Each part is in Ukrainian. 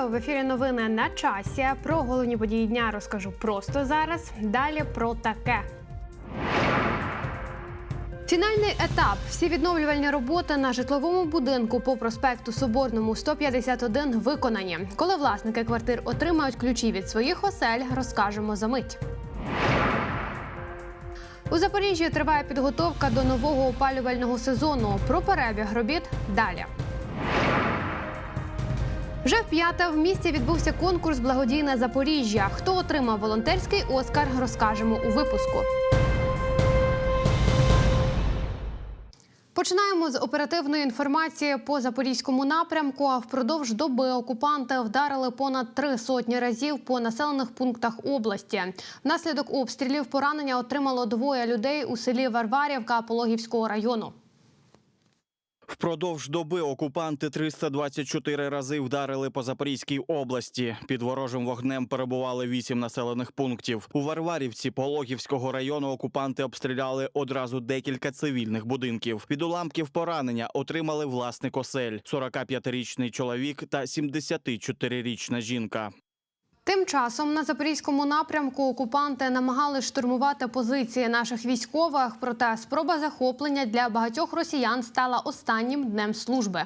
Вітаю в ефірі. Новини на часі. Про головні події дня розкажу просто зараз. Далі про таке. Фінальний етап. Всі відновлювальні роботи на житловому будинку по проспекту Соборному 151 виконані. Коли власники квартир отримають ключі від своїх осель, розкажемо за мить. У Запоріжжі триває підготовка до нового опалювального сезону. Про перебіг робіт далі. Вже вп'яте в місті відбувся конкурс Благодійне Запоріжжя. Хто отримав волонтерський Оскар, розкажемо у випуску. Починаємо з оперативної інформації по запорізькому напрямку. А Впродовж доби окупанти вдарили понад три сотні разів по населених пунктах області. Внаслідок обстрілів поранення отримало двоє людей у селі Варварівка Пологівського району. Впродовж доби окупанти 324 рази вдарили по Запорізькій області. Під ворожим вогнем перебували вісім населених пунктів. У Варварівці Пологівського району окупанти обстріляли одразу декілька цивільних будинків. Від уламків поранення отримали власник осель: 45-річний чоловік та 74-річна жінка. Тим часом на запорізькому напрямку окупанти намагались штурмувати позиції наших військових. Проте спроба захоплення для багатьох росіян стала останнім днем служби.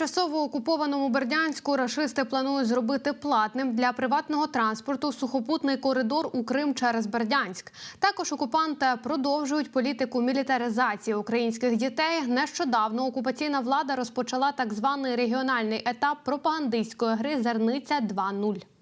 Тимчасово окупованому Бердянську рашисти планують зробити платним для приватного транспорту сухопутний коридор у Крим через Бердянськ. Також окупанти продовжують політику мілітаризації українських дітей. Нещодавно окупаційна влада розпочала так званий регіональний етап пропагандистської гри Зерниця 2.0.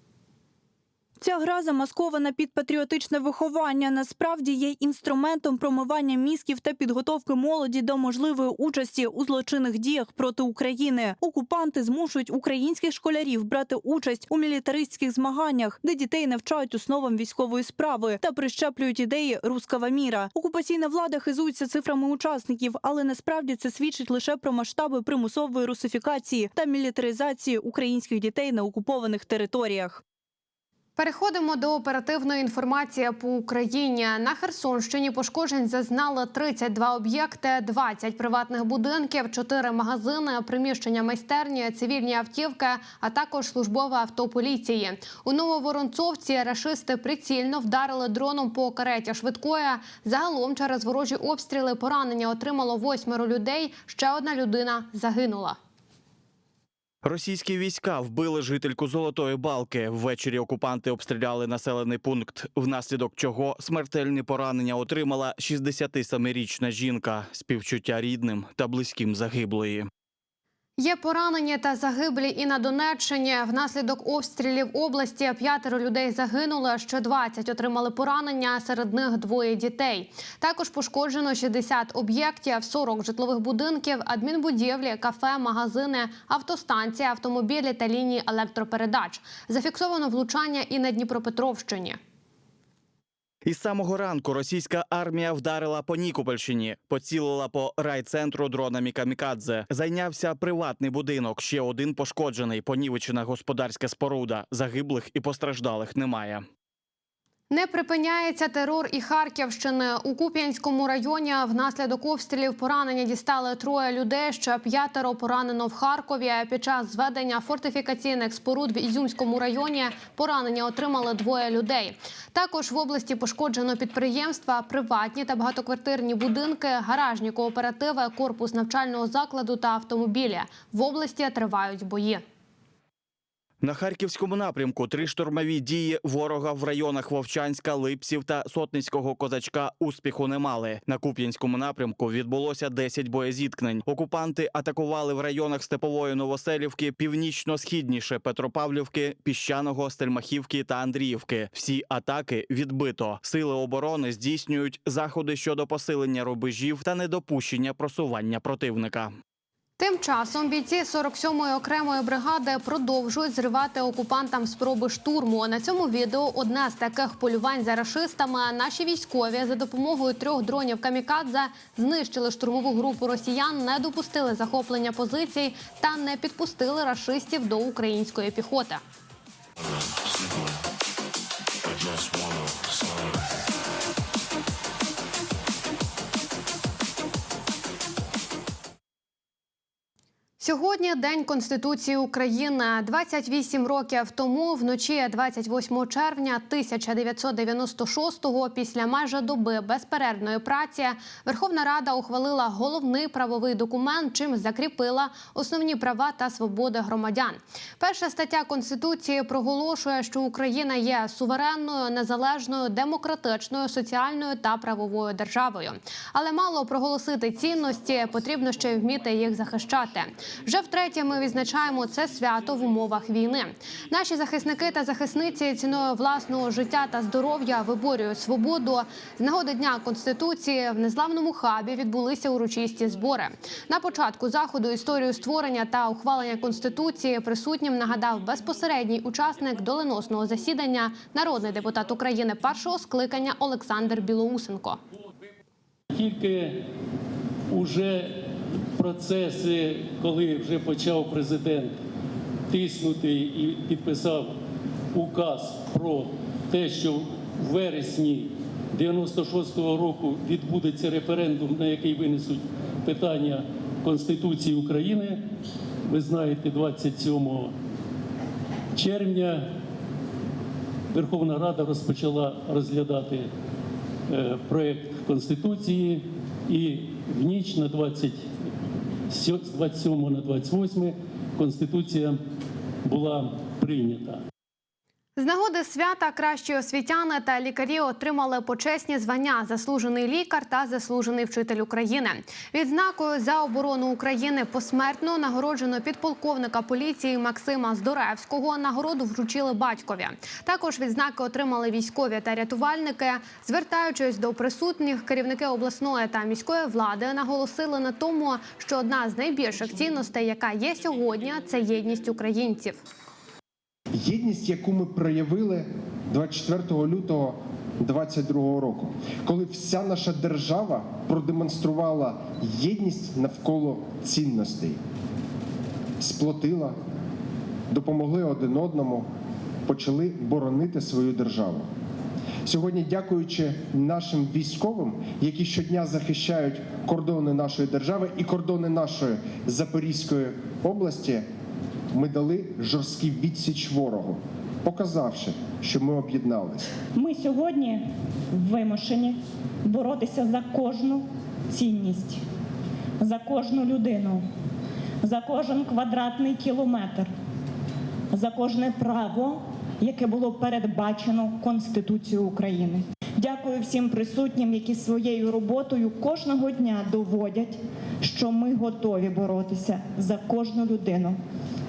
Ця гра замаскована під патріотичне виховання. Насправді є інструментом промивання мізків та підготовки молоді до можливої участі у злочинних діях проти України. Окупанти змушують українських школярів брати участь у мілітаристських змаганнях, де дітей навчають основам військової справи та прищеплюють ідеї рускава міра. Окупаційна влада хизується цифрами учасників, але насправді це свідчить лише про масштаби примусової русифікації та мілітаризації українських дітей на окупованих територіях. Переходимо до оперативної інформації по Україні. На Херсонщині пошкоджень зазнали 32 об'єкти, 20 приватних будинків, 4 магазини, приміщення майстерні, цивільні автівки, а також службове авто поліції. У Нововоронцовці рашисти прицільно вдарили дроном по кареті швидкої. Загалом через ворожі обстріли поранення отримало восьмеро людей. Ще одна людина загинула. Російські війська вбили жительку Золотої Балки. Ввечері окупанти обстріляли населений пункт, внаслідок чого смертельні поранення отримала 67-річна жінка. Співчуття рідним та близьким загиблої. Є поранені та загиблі і на Донеччині. Внаслідок обстрілів області п'ятеро людей загинули, ще 20 отримали поранення. Серед них двоє дітей. Також пошкоджено 60 об'єктів, 40 житлових будинків, адмінбудівлі, кафе, магазини, автостанції, автомобілі та лінії електропередач. Зафіксовано влучання і на Дніпропетровщині. Із самого ранку російська армія вдарила по Нікопольщині, поцілила по райцентру дронами камікадзе. Зайнявся приватний будинок. Ще один пошкоджений, понівечена господарська споруда. Загиблих і постраждалих немає. Не припиняється терор і Харківщини. У Куп'янському районі внаслідок обстрілів поранення дістали троє людей. Ще п'ятеро поранено в Харкові. Під час зведення фортифікаційних споруд в Ізюмському районі поранення отримали двоє людей. Також в області пошкоджено підприємства, приватні та багатоквартирні будинки, гаражні кооперативи, корпус навчального закладу та автомобілі. В області тривають бої. На харківському напрямку три штурмові дії ворога в районах Вовчанська, Липсів та Сотницького козачка успіху не мали. На Куп'янському напрямку відбулося 10 боєзіткнень. Окупанти атакували в районах Степової Новоселівки, північно-східніше Петропавлівки, Піщаного, Стельмахівки та Андріївки. Всі атаки відбито. Сили оборони здійснюють заходи щодо посилення рубежів та недопущення просування противника. Тим часом бійці 47-ї окремої бригади продовжують зривати окупантам спроби штурму. На цьому відео одне з таких полювань за рашистами. Наші військові за допомогою трьох дронів камікадзе знищили штурмову групу росіян, не допустили захоплення позицій та не підпустили рашистів до української піхоти. Сьогодні День Конституції України. 28 років тому, вночі 28 червня 1996-го, після майже доби безперервної праці, Верховна Рада ухвалила головний правовий документ, чим закріпила основні права та свободи громадян. Перша стаття Конституції проголошує, що Україна є суверенною, незалежною, демократичною, соціальною та правовою державою. Але мало проголосити цінності, потрібно ще й вміти їх захищати. Вже втретє ми відзначаємо це свято в умовах війни. Наші захисники та захисниці ціною власного життя та здоров'я виборюють свободу. З нагоди дня конституції в незламному хабі відбулися урочисті збори. На початку заходу історію створення та ухвалення конституції присутнім нагадав безпосередній учасник доленосного засідання, народний депутат України першого скликання Олександр Білоусенко. Тільки уже процеси, коли вже почав президент тиснути і підписав указ про те, що в вересні 96-го року відбудеться референдум, на який винесуть питання Конституції України. Ви знаєте, 27 червня Верховна Рада розпочала розглядати е, проект Конституції, і в ніч на 20, з 27 на 28 Конституція була прийнята. З нагоди свята кращі освітяни та лікарі отримали почесні звання заслужений лікар та заслужений вчитель України. Відзнакою за оборону України посмертно нагороджено підполковника поліції Максима Здоревського. Нагороду вручили батькові. Також відзнаки отримали військові та рятувальники. Звертаючись до присутніх, керівники обласної та міської влади наголосили на тому, що одна з найбільших цінностей, яка є сьогодні, це єдність українців. Єдність, яку ми проявили 24 лютого 2022 року, коли вся наша держава продемонструвала єдність навколо цінностей, сплотила, допомогли один одному, почали боронити свою державу. Сьогодні, дякуючи нашим військовим, які щодня захищають кордони нашої держави і кордони нашої Запорізької області, ми дали жорсткий відсіч ворогу, показавши, що ми об'єднались. Ми сьогодні вимушені боротися за кожну цінність, за кожну людину, за кожен квадратний кілометр, за кожне право, яке було передбачено Конституцією України. Дякую всім присутнім, які своєю роботою кожного дня доводять, що ми готові боротися за кожну людину,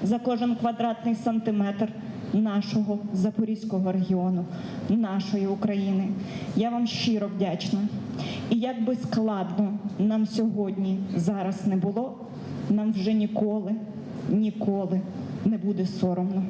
за кожен квадратний сантиметр нашого Запорізького регіону, нашої України. Я вам щиро вдячна. І як би складно нам сьогодні зараз не було, нам вже ніколи, ніколи не буде соромно.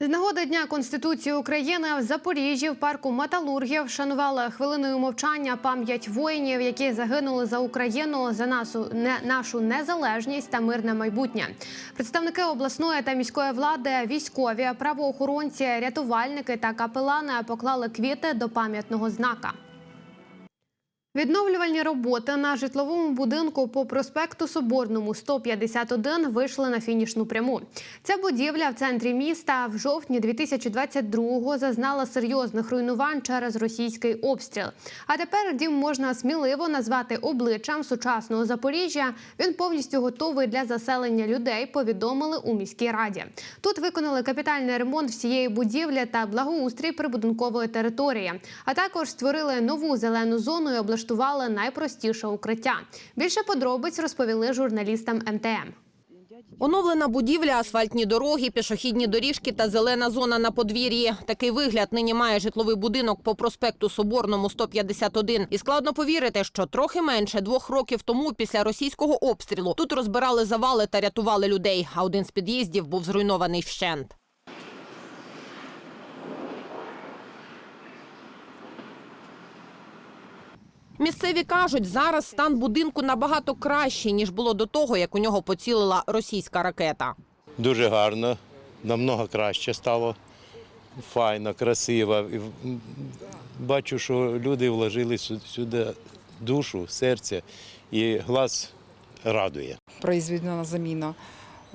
З нагоди Дня Конституції України в Запоріжжі в парку металургів вшанували хвилиною мовчання пам'ять воїнів, які загинули за Україну за нашу, не, нашу незалежність та мирне майбутнє. Представники обласної та міської влади, військові, правоохоронці, рятувальники та капелани поклали квіти до пам'ятного знака. Відновлювальні роботи на житловому будинку по проспекту Соборному 151 вийшли на фінішну пряму. Ця будівля в центрі міста в жовтні 2022-го зазнала серйозних руйнувань через російський обстріл. А тепер дім можна сміливо назвати обличчям сучасного Запоріжжя. Він повністю готовий для заселення людей. Повідомили у міській раді. Тут виконали капітальний ремонт всієї будівлі та благоустрій прибудинкової території, а також створили нову зелену зону і облаштували найпростіше укриття. Більше подробиць розповіли журналістам МТМ. Оновлена будівля, асфальтні дороги, пішохідні доріжки та зелена зона на подвір'ї. Такий вигляд нині має житловий будинок по проспекту Соборному 151. І складно повірити, що трохи менше двох років тому, після російського обстрілу, тут розбирали завали та рятували людей. А один з під'їздів був зруйнований вщент. Місцеві кажуть, зараз стан будинку набагато кращий, ніж було до того, як у нього поцілила російська ракета. Дуже гарно, намного краще стало. Файно, красиво. Бачу, що люди вложили сюди душу, серце і глаз радує. произведена заміна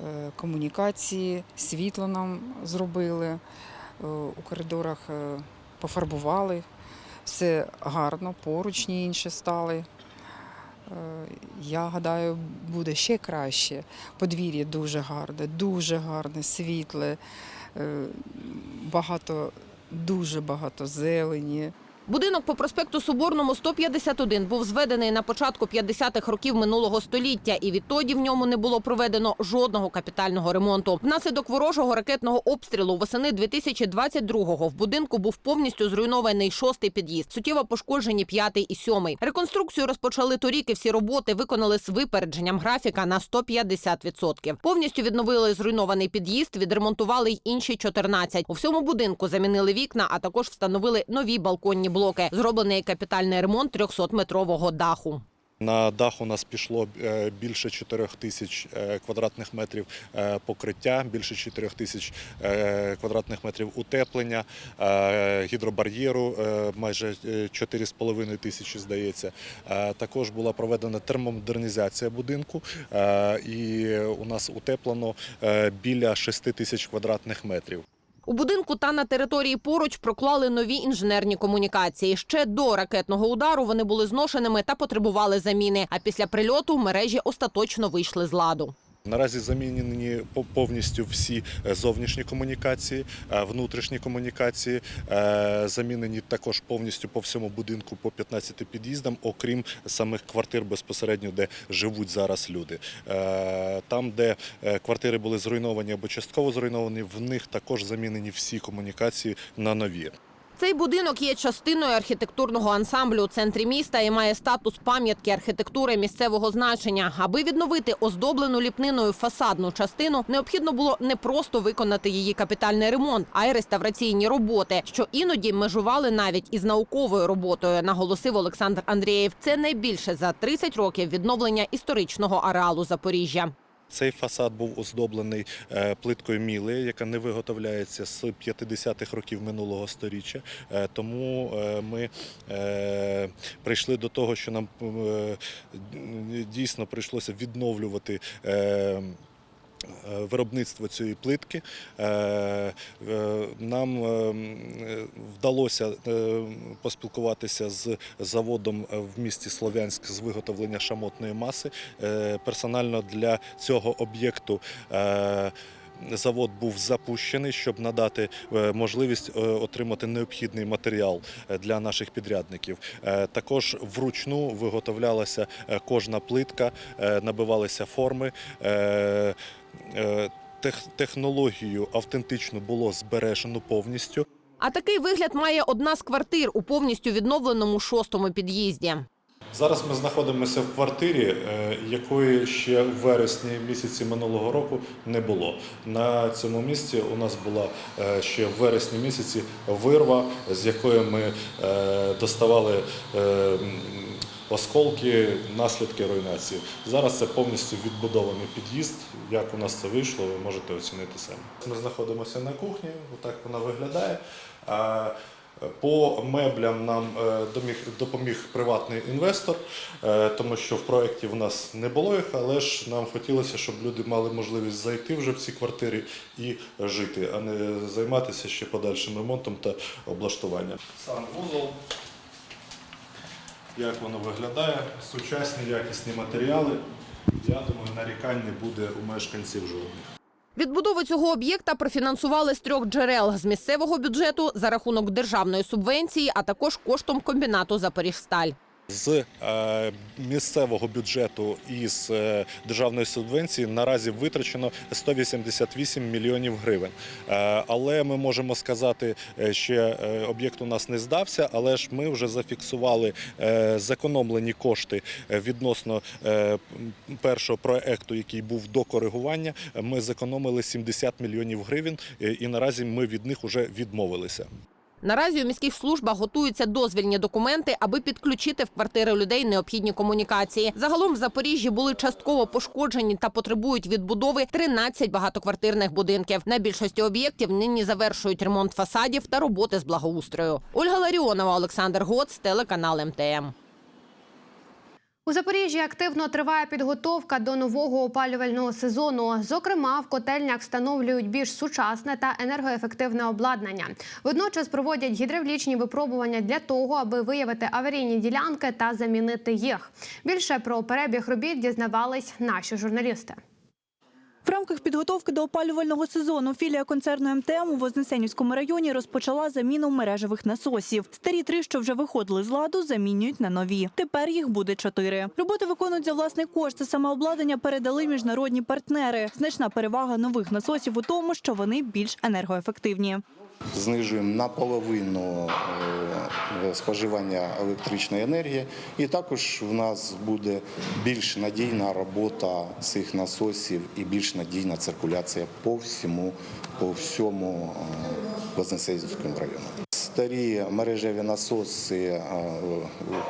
е, комунікації, світло нам зробили, е, у коридорах е, пофарбували. Все гарно, поручні інші стали. Е, Я гадаю, буде ще краще. Подвір'я дуже гарне, дуже гарне, світле, е, багато, дуже багато зелені. Будинок по проспекту Соборному 151 був зведений на початку 50-х років минулого століття, і відтоді в ньому не було проведено жодного капітального ремонту. Внаслідок ворожого ракетного обстрілу восени 2022-го в будинку був повністю зруйнований шостий під'їзд. Суттєво пошкоджені п'ятий і сьомий. Реконструкцію розпочали торік, і всі роботи виконали з випередженням графіка на 150%. Повністю відновили зруйнований під'їзд, відремонтували й інші 14. У всьому будинку замінили вікна, а також встановили нові балконні блоки. Зроблений капітальний ремонт 300-метрового даху. На дах у нас пішло е, більше 4 тисяч е, квадратних метрів е, покриття, більше 4 тисяч квадратних метрів утеплення, гідробар'єру майже е, 4,5 тисячі, здається. Також була проведена термомодернізація будинку, і у нас утеплено біля 6 тисяч квадратних метрів. У будинку та на території поруч проклали нові інженерні комунікації. Ще до ракетного удару вони були зношеними та потребували заміни. А після прильоту мережі остаточно вийшли з ладу. Наразі замінені по- повністю всі е, зовнішні комунікації, е, внутрішні комунікації. Е, Замінені також повністю по всьому будинку по 15 під'їздам, окрім самих квартир безпосередньо, де живуть зараз люди. Там, де квартири були зруйновані або частково зруйновані, в них також замінені всі комунікації на нові. Цей будинок є частиною архітектурного ансамблю у центрі міста і має статус пам'ятки архітектури місцевого значення. Аби відновити оздоблену ліпниною фасадну частину, необхідно було не просто виконати її капітальний ремонт, а й реставраційні роботи, що іноді межували навіть із науковою роботою, наголосив Олександр Андрієв. Це найбільше за 30 років відновлення історичного ареалу Запоріжжя. Цей фасад був оздоблений е, плиткою міли, яка не виготовляється з 50-х років минулого століття. Е, Тому е, ми прийшли до того, що нам дійсно прийшлося відновлювати. Е, Виробництво цієї плитки Е, е, нам вдалося поспілкуватися з заводом в місті Слов'янськ з виготовлення шамотної маси. Персонально для цього об'єкту завод був запущений, щоб надати е, можливість е, отримати необхідний матеріал е, для наших підрядників. Також вручну виготовлялася кожна плитка, набивалися форми. Тех- Технологію автентично було збережено повністю. А такий вигляд має одна з квартир у повністю відновленому шостому під'їзді. Зараз ми знаходимося в квартирі, е, якої ще в вересні місяці минулого року не було. На цьому місці у нас була е, ще в вересні місяці вирва, з якої ми е, доставали осколки, наслідки руйнації. Зараз це повністю відбудований під'їзд. Як у нас це вийшло, ви можете оцінити самі. Ми знаходимося на кухні, отак вона виглядає. По меблям нам е, допоміг приватний інвестор, е, тому що в проєкті в нас не було їх, але ж нам хотілося, щоб люди мали можливість зайти вже в ці квартири і жити, а не займатися ще подальшим ремонтом та облаштуванням. Сам вузол, як воно виглядає, сучасні якісні матеріали. Я думаю, нарікань не буде у мешканців жодних. Відбудову цього об'єкта профінансували з трьох джерел з місцевого бюджету за рахунок державної субвенції, а також коштом комбінату Запоріжсталь. З е, місцевого бюджету і з е, державної субвенції наразі витрачено 188 мільйонів гривень. Е, але ми можемо сказати, е, об'єкт у нас не здався, але ж ми вже зафіксували зекономлені кошти відносно першого проекту, який був до коригування. Ми зекономили 70 мільйонів гривень, і наразі ми від них вже відмовилися. Наразі у міських службах готуються дозвільні документи, аби підключити в квартири людей необхідні комунікації. Загалом в Запоріжжі були частково пошкоджені та потребують відбудови 13 багатоквартирних будинків. На більшості об'єктів нині завершують ремонт фасадів та роботи з благоустрою. Ольга Ларіонова, Олександр Гоц, телеканал МТМ. У Запоріжжі активно триває підготовка до нового опалювального сезону. Зокрема, в котельнях встановлюють більш сучасне та енергоефективне обладнання. Водночас проводять гідравлічні випробування для того, аби виявити аварійні ділянки та замінити їх. Більше про перебіг робіт дізнавались наші журналісти. В рамках підготовки до опалювального сезону філія концерну МТМ у Вознесенівському районі розпочала заміну мережевих насосів. Старі три, що вже виходили з ладу, замінюють на нові. Тепер їх буде чотири. Роботи виконують за власний кошт. а Саме передали міжнародні партнери. Значна перевага нових насосів у тому, що вони більш енергоефективні. знижуємо наполовину е, споживання електричної енергії, і також в нас буде більш надійна робота цих насосів і більш надійна циркуляція по всьому, по всьому е, Вознесенському району. Старі мережеві насоси е,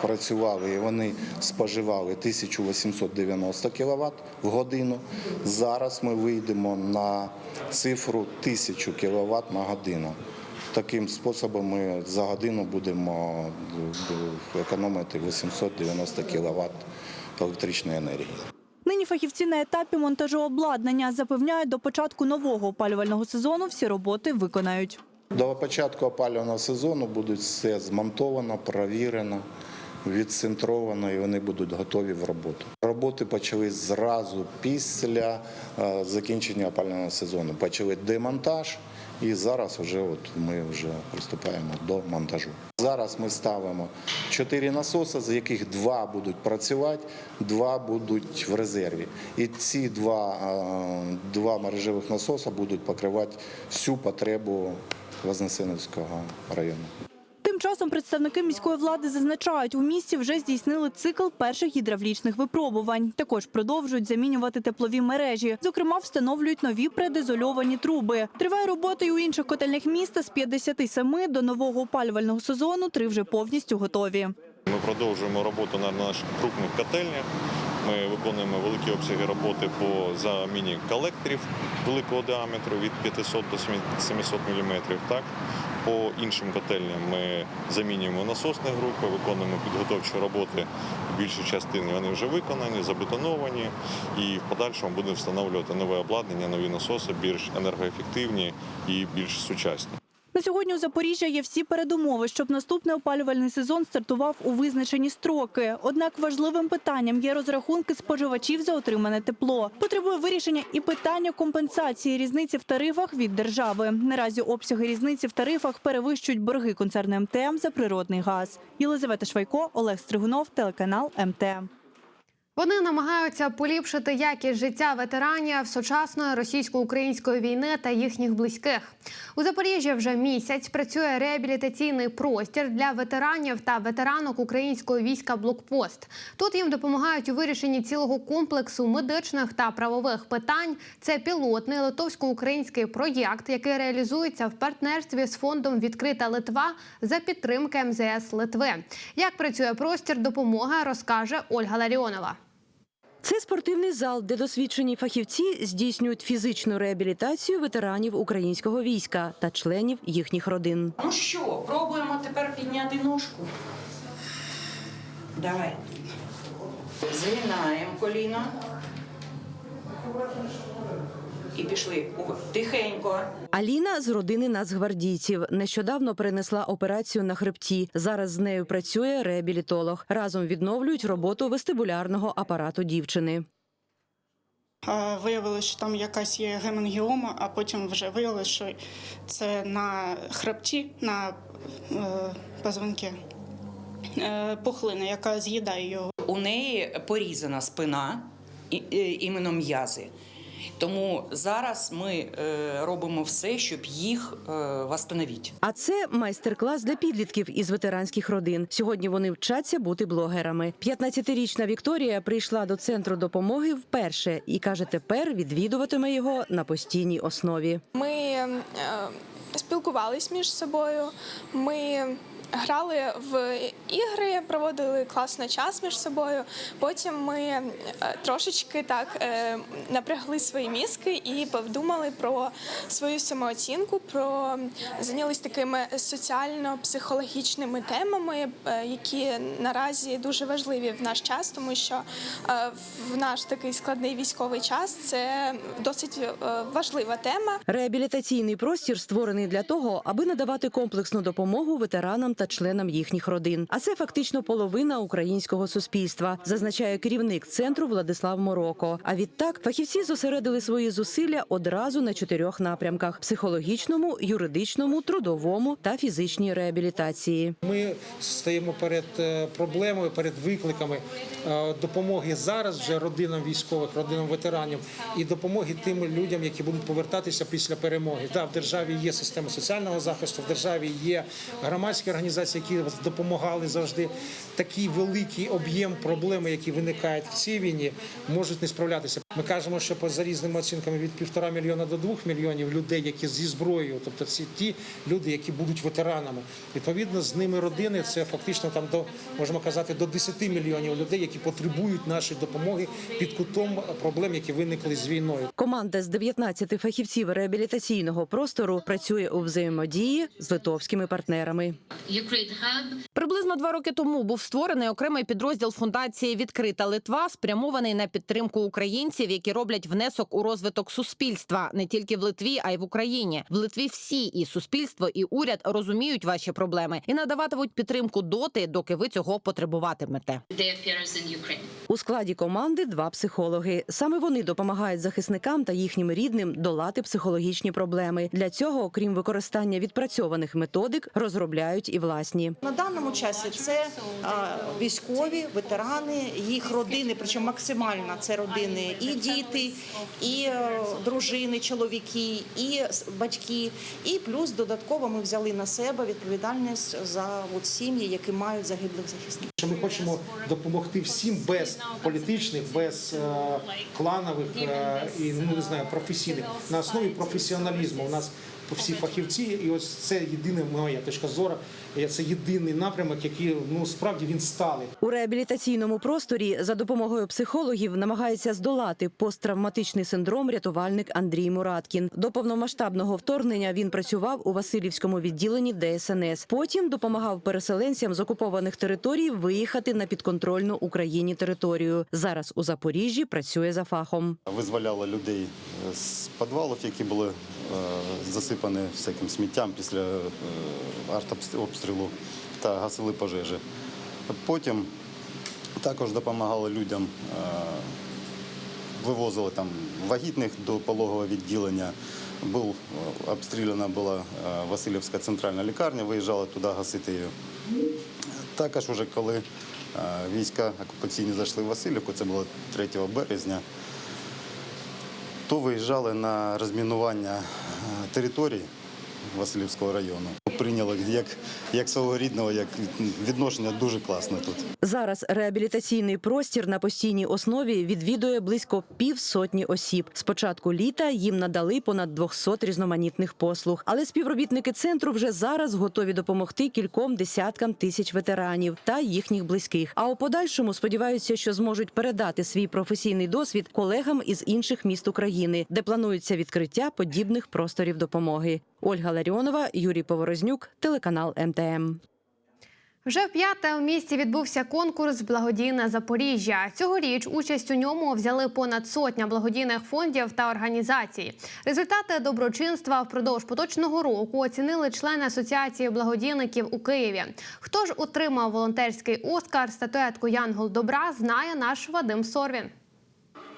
працювали і вони споживали 1890 кВт в годину. Зараз ми вийдемо на цифру 1000 кВт на годину. Таким способом ми за годину будемо е, економити 890 кВт електричної енергії. Нині фахівці на етапі монтажу обладнання запевняють, до початку нового опалювального сезону всі роботи виконають. До початку опалювального сезону будуть все змонтовано, провірено, відцентровано і вони будуть готові в роботу. Роботи почали зразу після е, закінчення опалювального сезону. Почали демонтаж, і зараз вже от ми вже приступаємо до монтажу. Зараз ми ставимо чотири насоси, з яких два будуть працювати, два будуть в резерві. І ці два, е, два мережевих насоси будуть покривати всю потребу Вознесеновського району. Тим часом представники міської влади зазначають, у місті вже здійснили цикл перших гідравлічних випробувань. Також продовжують замінювати теплові мережі. Зокрема, встановлюють нові предизольовані труби. Триває робота і у інших котельнях міста з 57 до нового опалювального сезону. Три вже повністю готові. Ми продовжуємо роботу на наших крупних котельнях. Ми виконуємо великі обсяги роботи по заміні колекторів великого діаметру від 500 до 700 мм. Так? По іншим котельням ми замінюємо насосні групи, виконуємо підготовчі роботи. Більші частини вони вже виконані, забетоновані, і в подальшому будемо встановлювати нове обладнання, нові насоси, більш енергоефективні і більш сучасні. На сьогодні у Запоріжжя є всі передумови, щоб наступний опалювальний сезон стартував у визначені строки. Однак важливим питанням є розрахунки споживачів за отримане тепло. Потребує вирішення і питання компенсації різниці в тарифах від держави. Наразі обсяги різниці в тарифах перевищують борги концерну МТМ за природний газ. Єлизавета Швайко, Олег Стригунов, телеканал МТМ. Вони намагаються поліпшити якість життя ветеранів сучасної російсько-української війни та їхніх близьких. У Запоріжжі вже місяць працює реабілітаційний простір для ветеранів та ветеранок українського війська Блокпост. Тут їм допомагають у вирішенні цілого комплексу медичних та правових питань. Це пілотний литовсько-український проєкт, який реалізується в партнерстві з фондом Відкрита Литва за підтримки МЗС Литви. Як працює простір допомоги, розкаже Ольга Ларіонова. Це спортивний зал, де досвідчені фахівці здійснюють фізичну реабілітацію ветеранів українського війська та членів їхніх родин. Ну що, пробуємо тепер підняти ножку. Давай. Згинаємо коліно. І пішли. Тихенько. Аліна з родини нацгвардійців нещодавно перенесла операцію на хребті. Зараз з нею працює реабілітолог. Разом відновлюють роботу вестибулярного апарату дівчини. Виявилося, що там якась є гемангіома, а потім вже виявилося, що це на хребті, на е, позвонки е, пухлина, яка з'їдає його. У неї порізана спина, і- іменно м'язи. Тому зараз ми е, робимо все, щоб їх е, восстановити. А це майстер-клас для підлітків із ветеранських родин. Сьогодні вони вчаться бути блогерами. 15-річна Вікторія прийшла до центру допомоги вперше і каже, тепер відвідуватиме його на постійній основі. Ми е, спілкувались між собою. Ми грали в ігри, проводили класний час між собою. Потім ми е, трошечки так е, напрягли свої мізки і подумали про свою самооцінку, про зайнялись такими соціально-психологічними темами, е, які наразі дуже важливі в наш час, тому що в наш такий складний військовий час це досить важлива тема. Реабілітаційний простір створений для того, аби надавати комплексну допомогу ветеранам та членам їхніх родин. А це фактично половина українського суспільства, зазначає керівник центру Владислав Мороко. А відтак фахівці зосередили свої зусилля одразу на чотирьох напрямках: психологічному, юридичному, трудовому та фізичній реабілітації. Ми стоїмо перед е, проблемою, перед викликами е, допомоги зараз вже родинам військових, родинам ветеранів і допомоги тим людям, які будуть повертатися після перемоги. Да, в державі є система соціального захисту, в державі є громадські організації, які допомагали завжди. Такий великий об'єм проблеми, які виникають в цій війні, можуть не справлятися. Ми кажемо, що по різними оцінками від півтора мільйона до двох мільйонів людей, які зі зброєю, тобто всі ті люди, які будуть ветеранами. Відповідно, з ними родини це фактично там до можемо казати до 10 мільйонів людей, які потребують нашої допомоги під кутом проблем, які виникли з війною. Команда з 19 фахівців реабілітаційного простору працює у взаємодії з литовськими партнерами. Приблизно два роки тому був створений окремий підрозділ фундації Відкрита Литва, спрямований на підтримку українців, які роблять внесок у розвиток суспільства не тільки в Литві, а й в Україні. В Литві всі і суспільство, і уряд розуміють ваші проблеми і надаватимуть підтримку доти, доки ви цього потребуватимете. У складі команди два психологи. Саме вони допомагають захисникам та їхнім рідним долати психологічні проблеми. Для цього, окрім використання відпрацьованих методик, розробляють і власні. На даному часі це військові, ветерани, їх родини, причому максимально це родини і діти, і е, дружини, чоловіки, і батьки. І плюс додатково ми взяли на себе відповідальність за от, сім'ї, які мають загиблих захисників. Що ми хочемо допомогти всім без політичних, без е, кланових е, і ну не знаю професійних на основі професіоналізму. У нас всі фахівці, і ось це єдина моя точка зору. Це єдиний напрямок, який ну справді він сталий. У реабілітаційному просторі за допомогою психологів намагається здолати посттравматичний синдром рятувальник Андрій Мураткін. До повномасштабного вторгнення він працював у Васильівському відділенні ДСНС. Потім допомагав переселенцям з окупованих територій виїхати на підконтрольну Україні територію. Зараз у Запоріжжі працює за фахом. Визволяли людей з підвалів, які були е, засипані всяким сміттям після е, артобстрілу та гасили пожежі. Потім також допомагали людям, е, вивозили там вагітних до пологового відділення. Був обстріляна була Васильівська центральна лікарня, виїжджали туди гасити її. Також, уже коли війська окупаційні зайшли в Васильівку, це було 3 березня, то виїжджали на розмінування е, територій Васильівського району. Прийняли як, як свого рідного, як відношення дуже класно тут. Зараз реабілітаційний простір на постійній основі відвідує близько півсотні осіб. З початку літа їм надали понад 200 різноманітних послуг. Але співробітники центру вже зараз готові допомогти кільком десяткам тисяч ветеранів та їхніх близьких. А у подальшому сподіваються, що зможуть передати свій професійний досвід колегам із інших міст України, де планується відкриття подібних просторів допомоги. Ольга Ларіонова, Юрій Поворознюк, телеканал МТМ. Вже вп'яте у місті відбувся конкурс Благодійне Запоріжжя. Цьогоріч участь у ньому взяли понад сотня благодійних фондів та організацій. Результати доброчинства впродовж поточного року оцінили члени асоціації благодійників у Києві. Хто ж отримав волонтерський оскар статуетку Янгол Добра, знає наш Вадим Сорвін.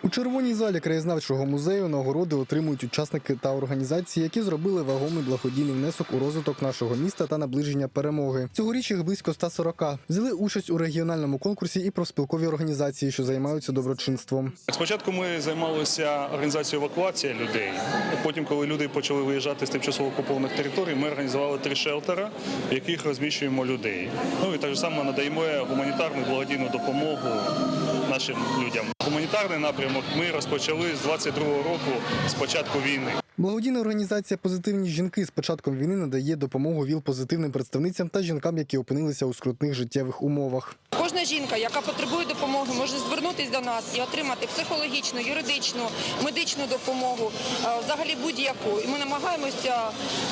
У червоній залі краєзнавчого музею нагороди отримують учасники та організації, які зробили вагомий благодійний внесок у розвиток нашого міста та наближення перемоги. Цьогоріч їх близько 140. Взяли участь у регіональному конкурсі і профспілкові організації, що займаються доброчинством. Спочатку ми займалися організацією евакуації людей. Потім, коли люди почали виїжджати з тимчасово окупованих територій, ми організували три шелтера, в яких розміщуємо людей. Ну і так само надаємо гуманітарну благодійну допомогу нашим людям. Гуманітарний напрямок ми розпочали з 22-го року з початку війни. Благодійна організація Позитивні жінки з початком війни надає допомогу ВІЛ-позитивним представницям та жінкам, які опинилися у скрутних життєвих умовах. Кожна жінка, яка потребує допомоги, може звернутися до нас і отримати психологічну, юридичну, медичну допомогу, е, взагалі будь-яку. І ми намагаємося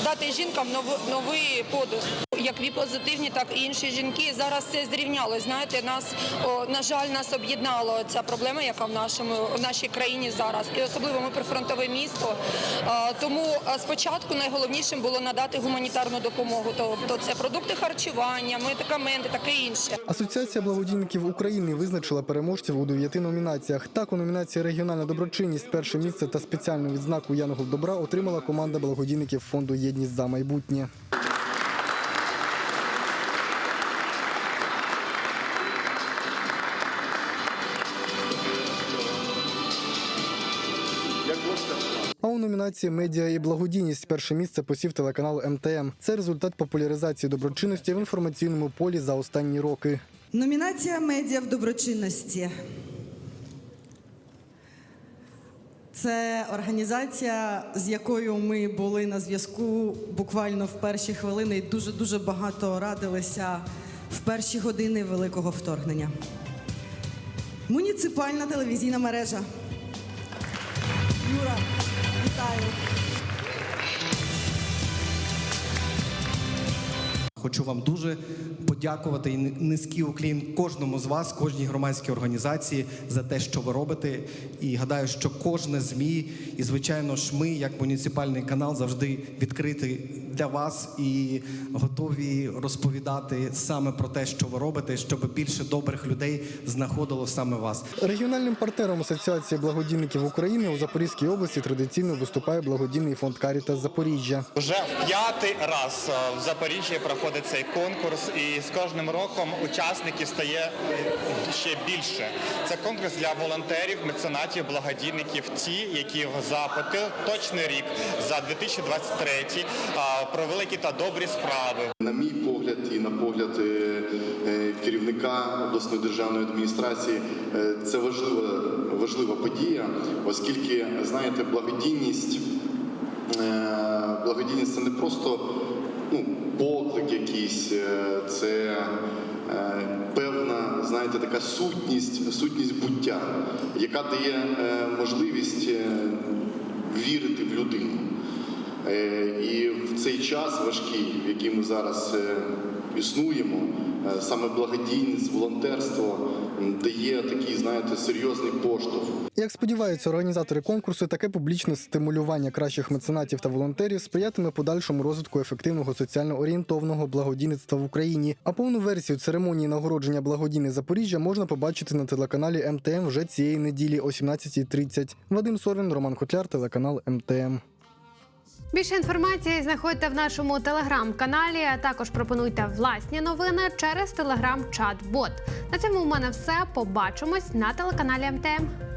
дати жінкам нов- новий подих. Як ві-позитивні, так і інші жінки. Зараз це зрівнялось. Знаєте, нас о, на жаль, нас об'єднала ця проблема, яка в нашому в нашій країні зараз, і особливо ми прифронтове місто. Е, Тому е, спочатку найголовнішим було надати гуманітарну допомогу. Тобто це продукти харчування, медикаменти, таке інше. Асоціація благодійників України визначила переможців у дев'яти номінаціях. Так, у номінації Регіональна доброчинність перше місце та спеціальну відзнаку Янгол добра отримала команда благодійників фонду Єдність за майбутнє. А у номінації Медіа і благодійність перше місце посів телеканал МТМ. Це результат популяризації доброчинності в інформаційному полі за останні роки. Номінація медіа в доброчинності. Це організація, з якою ми були на зв'язку буквально в перші хвилини і дуже дуже багато радилися в перші години великого вторгнення. Муніципальна телевізійна мережа. Юра, вітаю. Хочу вам дуже подякувати і низький уклін кожному з вас, кожній громадській організації за те, що ви робите. І гадаю, що кожне ЗМІ, і звичайно ж, ми, як муніципальний канал, завжди відкриті для вас і готові розповідати саме про те, що ви робите, щоб більше добрих людей знаходило саме вас. Регіональним партнером Асоціації благодійників України у Запорізькій області традиційно виступає благодійний фонд Карітас Запоріжжя. Вже в п'ятий раз е, в Запоріжжі проходить цей конкурс, і з кожним роком учасників стає ще більше. Це конкурс для волонтерів, меценатів, благодійників, ті, які за поточний рік, за 2023 е, про великі та добрі справи. На мій погляд і на погляд е, е, керівника обласної державної адміністрації, е, це важлива, важлива подія, оскільки знаєте, благодійність, благодійність це не просто ну, поклик якийсь, це певна, знаєте, така сутність, сутність буття, яка дає можливість вірити в людину. Е, І в цей час важкий, в який ми зараз е, існуємо, е, саме благодійність, волонтерство дає такий, знаєте, серйозний поштовх. Як сподіваються організатори конкурсу, таке публічне стимулювання кращих меценатів та волонтерів сприятиме подальшому розвитку ефективного соціально орієнтовного благодійництва в Україні. А повну версію церемонії нагородження благодійне Запоріжжя можна побачити на телеканалі МТМ вже цієї неділі о 17.30. Вадим Сорин, Роман Котляр, телеканал МТМ. Більше інформації знаходьте в нашому телеграм-каналі. а Також пропонуйте власні новини через телеграм-чат-бот. На цьому у мене все. Побачимось на телеканалі МТМ.